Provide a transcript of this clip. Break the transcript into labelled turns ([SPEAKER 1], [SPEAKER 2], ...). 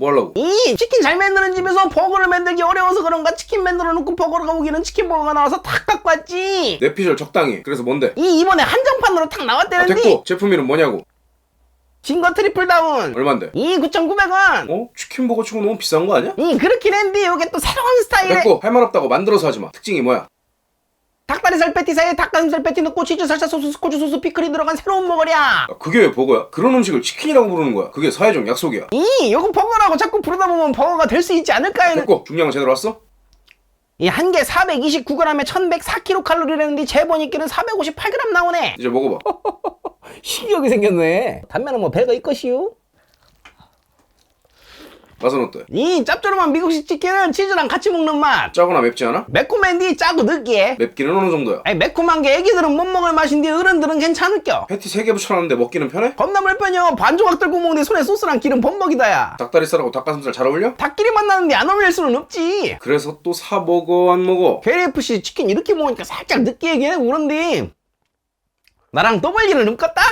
[SPEAKER 1] 뭐 하려고?
[SPEAKER 2] 이 치킨 잘 만드는 집에서 버거를 만들기 어려워서 그런가 치킨 만들어 놓고 버거를 가보기는 치킨 버거가 나와서 탁 갖고 왔지
[SPEAKER 1] 내 피셜 적당히. 그래서 뭔데?
[SPEAKER 2] 이 이번에 한정판으로 탁
[SPEAKER 1] 아,
[SPEAKER 2] 나왔다는데
[SPEAKER 1] 됐고 제품 이름 뭐냐고?
[SPEAKER 2] 진거 트리플 다운
[SPEAKER 1] 얼만데?
[SPEAKER 2] 이 9,900원
[SPEAKER 1] 어? 치킨버거 치고 너무 비싼 거 아니야?
[SPEAKER 2] 이 그렇긴 한데 이게 또 새로운 스타일의
[SPEAKER 1] 됐고 할 말 없다고 만들어서 하지 마. 특징이 뭐야?
[SPEAKER 2] 닭다리살 패티 사이에 닭가슴살 패티 넣고 치즈 살사 소스 스코주 소스 피클이 들어간 새로운 버거랴
[SPEAKER 1] 아, 그게 왜 버거야? 그런 음식을 치킨이라고 부르는 거야. 그게 사회적 약속이야.
[SPEAKER 2] 이 요거 버거라고 자꾸 부르다 보면 버거가 될 수 있지 않을까 하는
[SPEAKER 1] 됐고 중량은 제대로 왔어?
[SPEAKER 2] 이 한 개 429g에 1104kcal라는데 재보니까는 458g 나오네
[SPEAKER 1] 이제 먹어봐.
[SPEAKER 2] 신기하게 생겼네 단면은 뭐 별거 있것이요
[SPEAKER 1] 맛은 어때?
[SPEAKER 2] 이 짭조름한 미국식 치킨은 치즈랑 같이 먹는 맛
[SPEAKER 1] 짜거나 맵지 않아?
[SPEAKER 2] 매콤한디 짜고 느끼해
[SPEAKER 1] 맵기는 어느 정도야?
[SPEAKER 2] 아니 매콤한 게 애기들은 못 먹을 맛인데 어른들은 괜찮을겨
[SPEAKER 1] 패티 3개 붙여놨는데 먹기는 편해?
[SPEAKER 2] 겁나 물편이요 반 조각 들고 먹는데 손에 소스랑 기름 범벅이다야
[SPEAKER 1] 닭다리살하고 닭가슴살 잘 어울려?
[SPEAKER 2] 닭끼리 만나는데 안 어울릴 수는 없지
[SPEAKER 1] 그래서 또 사 먹어 안 먹어?
[SPEAKER 2] KFC 치킨 이렇게 먹으니까 살짝 느끼하긴 해 그런데 나랑 더블기를 읊었다?